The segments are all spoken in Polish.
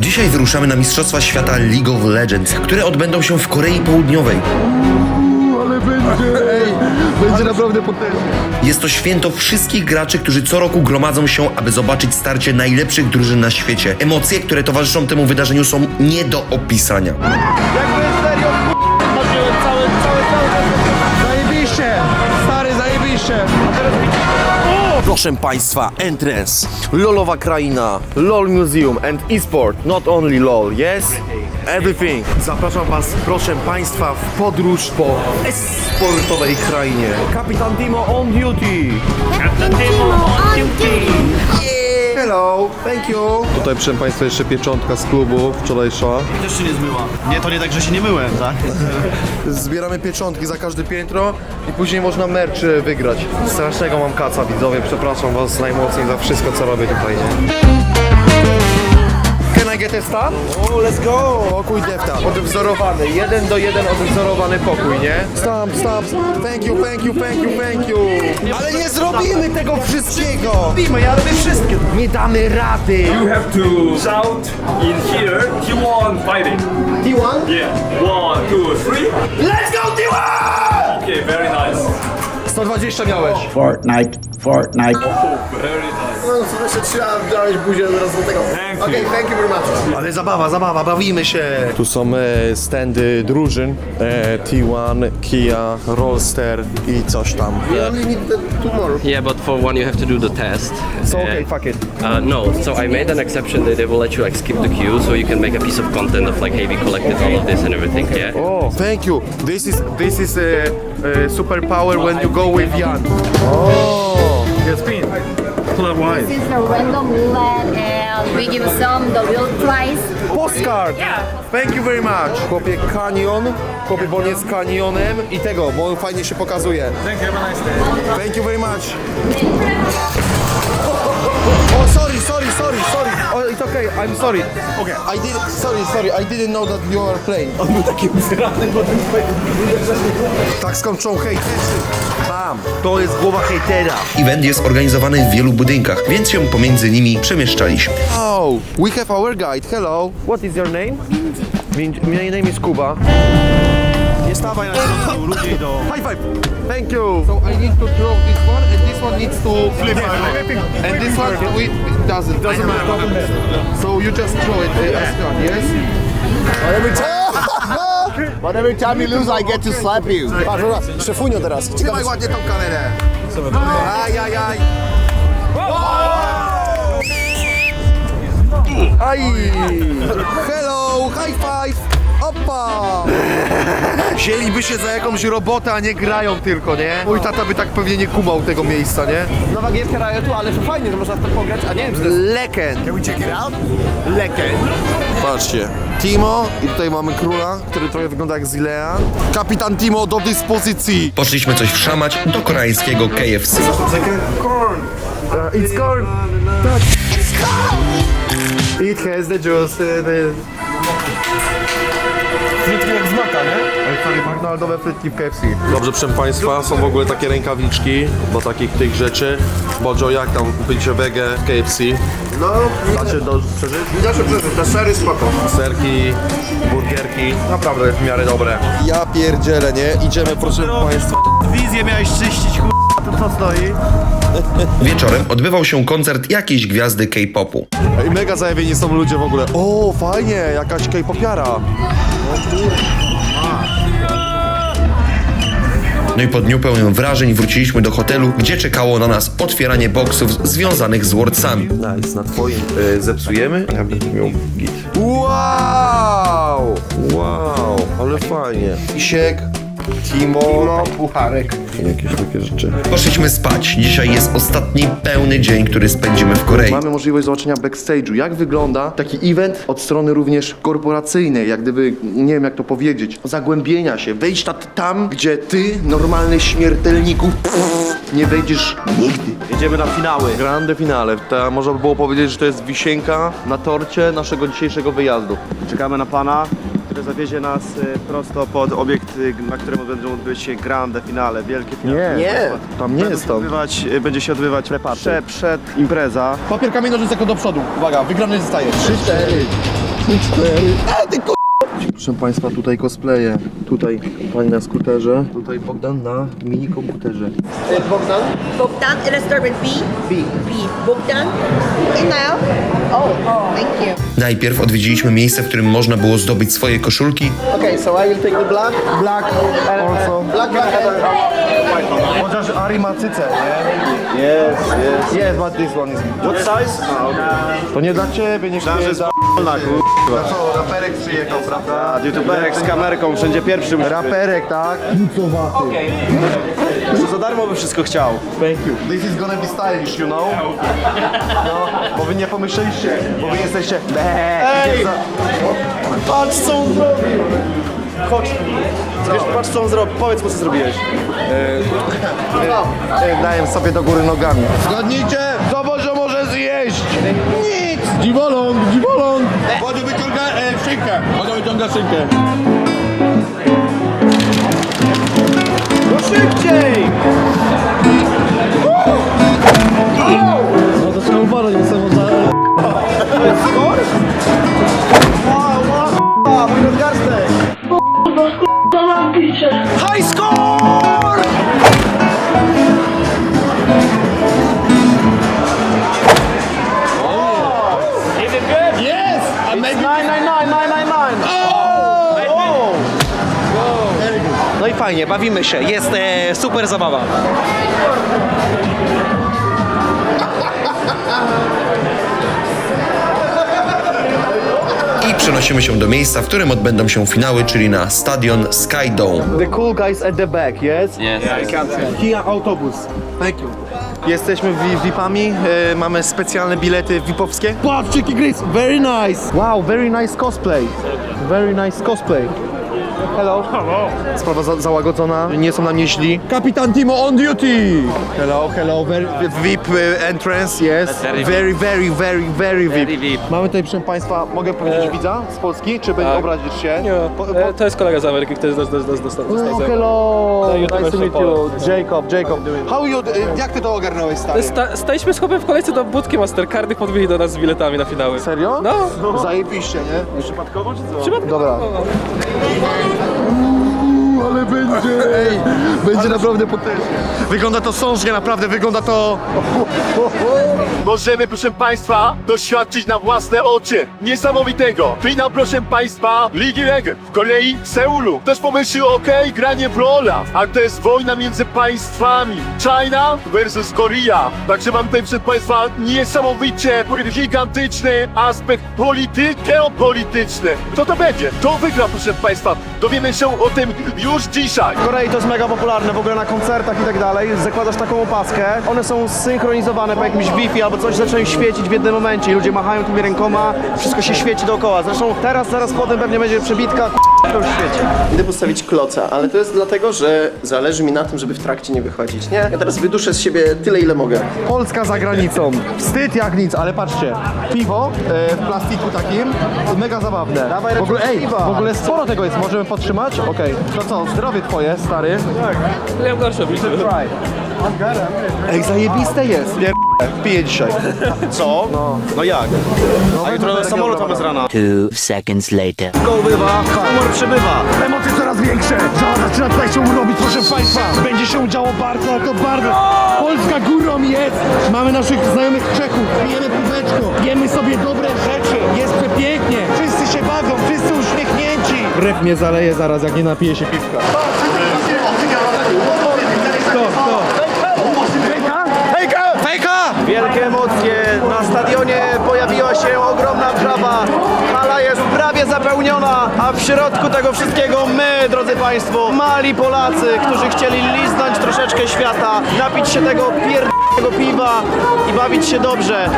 Dzisiaj wyruszamy na Mistrzostwa Świata League of Legends, które odbędą się w Korei Południowej. Ale będzie, ej, będzie naprawdę potężnie. Jest to święto wszystkich graczy, którzy co roku gromadzą się, aby zobaczyć starcie najlepszych drużyn na świecie. Emocje, które towarzyszą temu wydarzeniu są nie do opisania. Jakby Proszę Państwa, Entrance, LOLowa kraina, LOL Museum and eSport, not only LOL, yes? Everything. Zapraszam Was, proszę Państwa, w podróż po e-sportowej krainie. Kapitan Timo on duty. Hello, thank you. Tutaj proszę Państwa jeszcze pieczątka z klubu wczorajsza. Też się nie zmyła. Nie, to nie tak, że się nie myłem, tak? Zbieramy pieczątki za każde piętro i później można merch e, wygrać. Strasznego mam kaca widzowie, przepraszam Was najmocniej za wszystko co robię tutaj, nie? Get a star? Oh, let's go! Pokój defta. Odwzorowany, jeden do jeden odwzorowany pokój, nie? Stop, stop. Thank you, thank you, thank you, thank you. Ale nie zrobimy tego wszystkiego! Robimy, ja robię wszystkie. Nie damy rady! You have to shout in here, T1 fighting. T1? Yeah. One, two, three. Let's go T1! Okay, very nice. 120 miałeś. Fortnite, Fortnite. Very nice. Jeszcze trzeba wziąć buzię do tego. Thank Okej, you. thank you very much. Ale zabawa, zabawa, bawimy się. Tu są e, standy drużyn. E, T1, Kia, Rollster i coś tam. Yeah, but for one you have to do the test. So Uh, okay, fuck it. Uh, no, so I made an exception that they will let you like skip the queue, so you can make a piece of content of like, hey, we collected all of this and everything. Yeah. Oh, thank you. This is this is a, a superpower when you go with Jan. Oh, yes, pin. This is a random roulette and we give some the real prize. Postcard. Thank you very much. Chłopie kanion, chłopie bo on jest kanionem i tego, bo on fajnie się pokazuje. Thank you, have a nice day. Thank you very much. Oh, sorry, sorry, sorry, sorry. It's okay. I'm sorry. Okay. I did. Sorry, sorry. I didn't know that you are playing. On był taki uzrany, bo ten Tak skończą hejterzy. Bam. To jest głowa hejtera. Event jest organizowany w wielu budynkach, więc się pomiędzy nimi przemieszczaliśmy. Oh, we have our guide. Hello. What is your name? Minji. My name is Kuba. Nie stawaj na środku, ludzie idą. High five. Thank you. So I need to throw this one, and this one needs to flip. And this one we, it doesn't. Doesn't matter. So you just throw it uh, as one, yes? But every time, but every time you lose, I get to slap you. Patrz, raz, szefunio teraz. Trzymaj ładnie tą kamerę. Aj, aj, aj. Aj. Hello, high five. Opa! Wzięliby się za jakąś robotę, a nie grają tylko, nie? Mój tata by tak pewnie nie kumał tego miejsca, nie? Nowa gierka Riotu, ale to fajnie, że można w to pograć, a nie wiem, czy to jest... Leken. Can we check it out? Leken. Patrzcie. Timo i tutaj mamy króla, który trochę wygląda jak Zilea. Kapitan Timo do dyspozycji. Poszliśmy coś wszamać do koreańskiego KFC. Corn. Uh, it's corn. Tak. It has the juice. The, the... Frytki jak z maka, nie? Ale McDonaldowe frytki w KFC. Dobrze, proszę Państwa, są w ogóle takie rękawiczki do takich tych rzeczy. Bojo, jak tam bycie wege w KFC? No, dacie do przeżyć? Da się przeżyć, te sery spoko. Serki, burgierki, naprawdę w miarę dobre. Ja pierdzielę, nie? Idziemy, proszę Państwa. Wizję miałeś czyścić, ch**a, to co stoi? Wieczorem odbywał się koncert jakiejś gwiazdy K-popu. Ej, mega zajawieni są ludzie w ogóle. O, fajnie, jakaś K-popiara. No i po dniu pełnym wrażeń wróciliśmy do hotelu, gdzie czekało na nas otwieranie boksów związanych z Wordsami. Nice, na Twoim e, zepsujemy? Ja bym miał git. Wow! Wow, ale fajnie. Isiek, Timo, pucharek. Jakieś takie rzeczy. Poszliśmy spać. Dzisiaj jest ostatni pełny dzień, który spędzimy w Korei. Mamy możliwość zobaczenia backstage'u, jak wygląda taki event od strony również korporacyjnej, jak gdyby, nie wiem jak to powiedzieć, zagłębienia się, wejść ta- tam, gdzie ty, normalny śmiertelniku, nie wejdziesz nigdy. Jedziemy na finały. Grande finale, to można by było powiedzieć, że to jest wisienka na torcie naszego dzisiejszego wyjazdu. Czekamy na pana, który zawiezie nas y, prosto pod obiekt, y, na którym będą odbywać się grande finale, wielkie finale. Nie, tam nie Będą jest się to. odbywać, y, będzie się odbywać prze, przed impreza. Papier, kamień, nożyce, do przodu. Uwaga, wygrany zostaje. 3, 4. Proszę Państwa, tutaj cosplaye. Tutaj pani na skuterze. Tutaj Bogdan na mini komputerze. Bogdan, let's start with B. B. B. Bogdan. And now. Oh, thank you. Najpierw odwiedziliśmy miejsce, w którym można było zdobyć swoje koszulki, Okay, so I will take the black. Black also. Black, black, Chociaż Ari ma cycę, nie? Yes, yes. Yes, but this one is... What size? To nie dla ciebie, nie śmieję. Za Na co, raperek przyjechał, prawda? Youtuberek z kamerką, wszędzie pierwszym. Raperek, tak? Okay. Za darmo by wszystko chciał. Thank you. This is gonna be stylish, you know? No, bo wy nie pomyśleliście, bo wy jesteście... Ej! Patrz co on zrobił! Chodź. Wiesz, patrz co on zrobił, powiedz mu co zrobiłeś. Eee, Daję sobie do góry nogami. Zgadnijcie, co Boże może zjeść? Nic! Dziwoląg, Tá assim, cara. Fajnie, bawimy się, jest e, super zabawa. i przenosimy się do miejsca, w którym odbędą się finały, czyli na stadion Sky Dome. The cool guys at the back, yes? Yes. Kia Autobus. Thank you. Jesteśmy vi- VIP-ami, e, mamy specjalne bilety VIP-owskie. Patrz, jaki very nice. Wow, very nice cosplay. Very nice cosplay. Hello. Sprawa za załagodzona, nie są nam mnie źli. Kapitan Timo on duty! Hello, hello, very, VIP e, entrance, yes. Very Very, very, very, very VIP. Very VIP. Mamy tutaj, proszę Państwa, mogę powiedzieć widza z Polski, czy będzie obrazić się? Nie, E, To jest kolega z Ameryki, który jest z, z, Oh, hello! Nice to meet you. Jacob, Jacob. How you, e, jak ty to ogarnąłeś, stary? Sta, staliśmy z chłopem w kolejce do budki Mastercardy, podbili do nas z biletami na finały. Serio? No, Zajebiście, nie? Przypadkowo czy co? przypadkowo. うん。Ale będzie! Ej, będzie naprawdę potężnie. Wygląda to sążnie, naprawdę wygląda to... Możemy, proszę Państwa, doświadczyć na własne oczy niesamowitego finał, proszę Państwa, Ligi Legend w Korei, Seulu. Ktoś pomyślił, okej, granie w Lola, a to jest wojna między państwami. China versus Korea. Także mam tutaj, proszę Państwa, niesamowicie gigantyczny aspekt polity geopolityczny. Kto to będzie? Kto wygra, proszę Państwa? Dowiemy się o tym już dzisiaj. W Korei to jest mega popularne, w ogóle na koncertach i tak dalej. Zakładasz taką opaskę, one są synchronizowane po jakimś Wi-Fi albo coś zaczynają świecić w jednym momencie i ludzie machają tymi rękoma, wszystko się świeci dookoła. Zresztą teraz, zaraz potem pewnie będzie przebitka, to już świeci. Idę postawić kloca, ale to jest dlatego, że zależy mi na tym, żeby w trakcie nie wychodzić, nie? Ja teraz wyduszę z siebie tyle, ile mogę. Polska za granicą. Wstyd jak nic, ale patrzcie. Piwo e, w plastiku takim, mega zabawne. w ogóle, ej, w ogóle sporo tego jest, możemy podtrzymać? Okej. To co, zdrowie twoje, stary? Ja mam gorsze oblicze. Ej, zajebiste jest. Nie, piję dzisiaj. Co? No. No jak? A jutro samolot mamy z rana. Two seconds later. Koływa, humor przybywa. Emocje coraz większe. Żała zaczyna tutaj się robić, proszę Państwa. Będzie się działo bardzo, ale to bardzo. Polska górą jest. Mamy naszych znajomych Czechów. Pijemy piweczko. Jemy sobie dobre rzeczy. Jest przepięknie. Wszyscy się bawią, wszyscy uśmiechnięci. Brew mnie zaleje zaraz, jak nie napiję się piwka. Kto, kto? Hejka! Hejka! Wielkie emocje. Na stadionie pojawiła się ogromna wrzawa. Hala jest prawie zapełniona, a w środku tego wszystkiego my, drodzy Państwo, mali Polacy, którzy chcieli liznąć troszeczkę świata, napić się tego pierdolnego piwa i bawić się dobrze.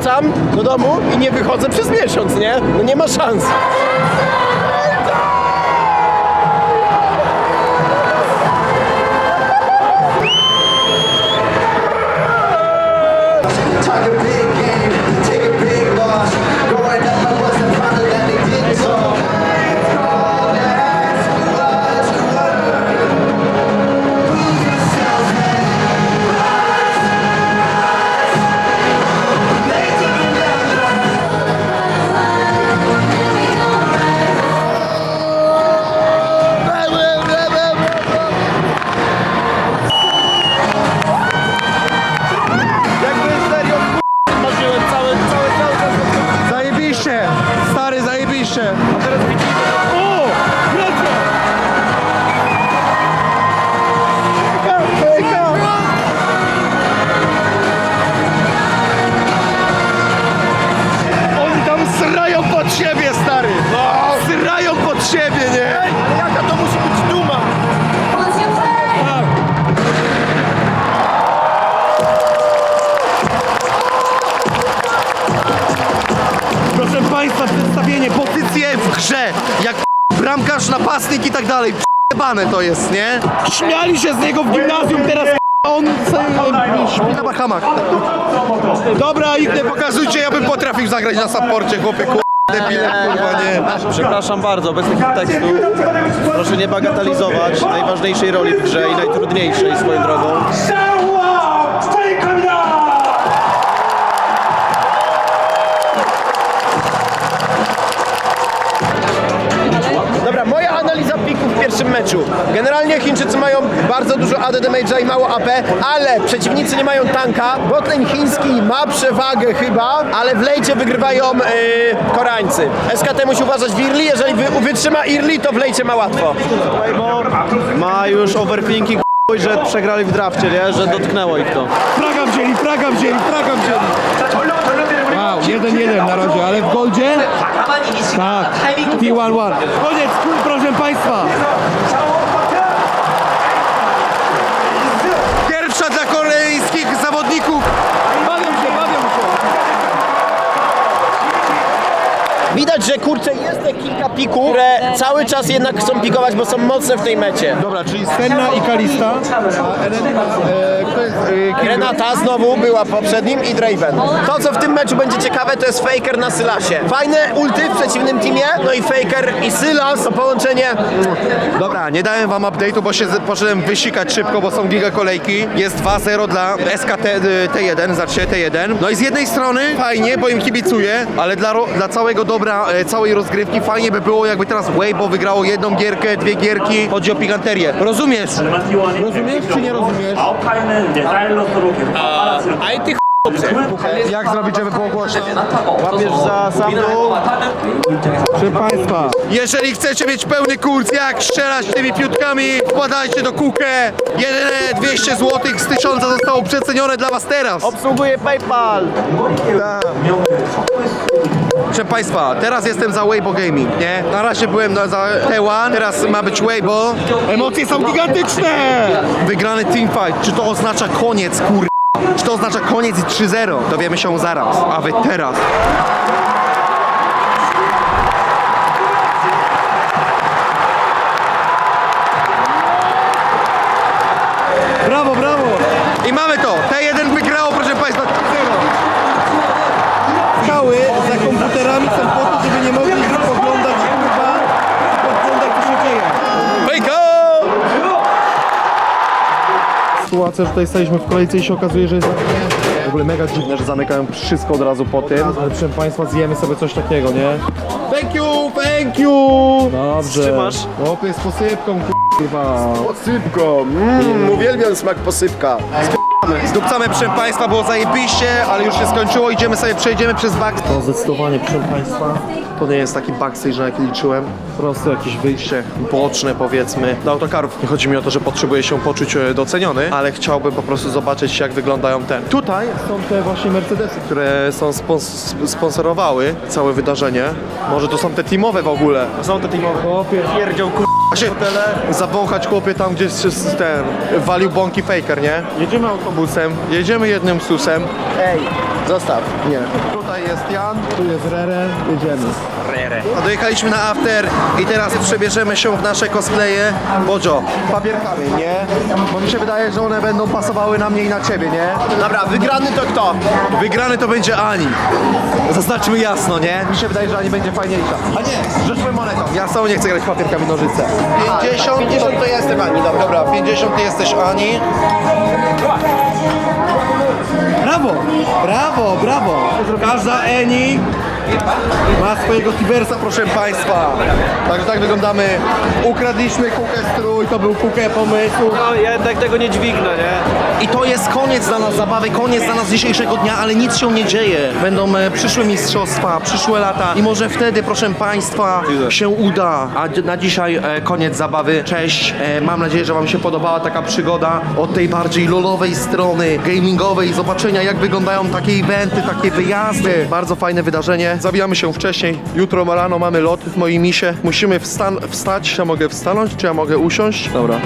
Wracam do domu i nie wychodzę przez miesiąc, nie? No nie ma szans. Jak bramkarz, napastnik i tak dalej. Przebane to jest, nie? Śmiali się z niego w gimnazjum, teraz on sobie śpi na Bahamach. Dobra, ich nie pokazujcie, ja bym potrafił zagrać na saporcie, chłopie. Debile, kurwa, nie. Przepraszam bardzo, bez takich tekstów. Proszę nie bagatelizować najważniejszej roli w grze i najtrudniejszej swoją drogą. Dużo AD damage'a i mało AP, ale przeciwnicy nie mają tanka. Botlane chiński ma przewagę chyba, ale w lejcie wygrywają yy, Koreańcy. SKT musi uważać w early, jeżeli wy, wytrzyma early, to w lejcie ma łatwo. Ma już overthinking że przegrali w drafcie, nie? Że dotknęło ich to. Praga wzięli, Praga wzięli, Praga wzięli. Wow, 1-1 na razie, ale w Goldzie? Tak, T1-1. Koniec, kur, proszę Państwa. Widać, że kurczę jest te kilka pików, które cały czas jednak chcą pikować, bo są mocne w tej mecie. Dobra, czyli Stenna i Kalista. A Eren, e, kto jest? E, kim Renata znowu była poprzednim i Draven. To, co w tym meczu będzie ciekawe, to jest Faker na Sylasie. Fajne ulty w przeciwnym teamie, no i Faker i Sylas, to połączenie Dobra, nie dałem wam update'u, bo się z- poszedłem wysikać szybko, bo są giga kolejki. Jest 2-0 dla SKT y, T1, znaczy T1. No i z jednej strony fajnie, bo im kibicuję, ale dla, ro, dla całego dobra, e, całej rozgrywki fajnie by było, jakby teraz Weibo wygrało jedną gierkę, dwie gierki. Chodzi o piganterię. Rozumiesz? Rozumiesz czy nie rozumiesz? A i tych Jak zrobić, żeby było głośno? Łapiesz za sam dół. Proszę Państwa, jeżeli chcecie mieć pełny kurs, jak strzelać tymi piutkami, wkładajcie do kukę. Jedyne 200 zł z 1000 zostało przecenione dla Was teraz. Obsługuje PayPal. Tak. Proszę Państwa, teraz jestem za Weibo Gaming, nie? Na razie byłem na, za T1, teraz ma być Weibo. Emocje są gigantyczne! Wygrany teamfight, czy to oznacza koniec, kur... Czy to oznacza koniec i 3-0? Dowiemy się zaraz, a wy teraz. Sytuacja, że tutaj staliśmy w kolejce i się okazuje, że jest w ogóle mega dziwne, że zamykają wszystko od razu po tym. Ale proszę Państwa, zjemy sobie coś takiego, nie? Thank you, thank you! Dobrze. Trzymasz? Chłopie z posypką, kurwa. Posypko, mm, uwielbiam smak posypka. Zdupcamy, proszę Państwa, było zajebiście, ale już się skończyło, idziemy sobie, przejdziemy przez back. To zdecydowanie, proszę Państwa, to nie jest taki backstage, na jaki liczyłem. Po prostu jakieś wyjście boczne, powiedzmy, do autokarów. Nie chodzi mi o to, że potrzebuję się poczuć e, doceniony, ale chciałbym po prostu zobaczyć, jak wyglądają ten. Tutaj są te właśnie Mercedesy, które są spons sponsorowały całe wydarzenie. Może to są te teamowe w ogóle. Są te teamowe. Chłopie, pierdział kur... się zawąchać chłopie tam, gdzie ten walił bąki faker, nie? Jedziemy autobusem, jedziemy jednym susem. Ej, zostaw. Nie. Tutaj jest Jan, tu jest Rere, jedziemy. Rere. A dojechaliśmy na after i teraz przebierzemy się w nasze cosplaye. Bojo, papierkami, nie? Bo mi się wydaje, że one będą pasowały na mnie i na ciebie, nie? Dobra, wygrany to kto? Wygrany to będzie Ani. Zaznaczmy jasno, nie? Mi się wydaje, że Ani będzie fajniejsza. A nie, rzućmy monetą. Ja sam nie chcę grać papierkami nożyce. 50, 50 to ja jestem Ani, dobra. Dobra, 50 ty jesteś Ani. Brawo, brawo, brawo. Każda Eni Ma swojego Tibersa, proszę Państwa. Także tak wyglądamy. Ukradliśmy kukę strój, to był kukę pomysłu. No ja jednak tego nie dźwignę, nie? I to jest koniec dla nas zabawy, koniec dla nas dzisiejszego dnia, ale nic się nie dzieje. Będą e, przyszłe mistrzostwa, przyszłe lata i może wtedy, proszę Państwa, się uda. A d- na dzisiaj e, koniec zabawy. Cześć. E, mam nadzieję, że Wam się podobała taka przygoda od tej bardziej lolowej strony, gamingowej. Zobaczenia, jak wyglądają takie eventy, takie wyjazdy. Bardzo fajne wydarzenie. Zabijamy się wcześniej. Jutro rano mamy lot w moim misie. Musimy wstan- wstać. Ja mogę wstanąć, czy ja mogę usiąść? Dobra.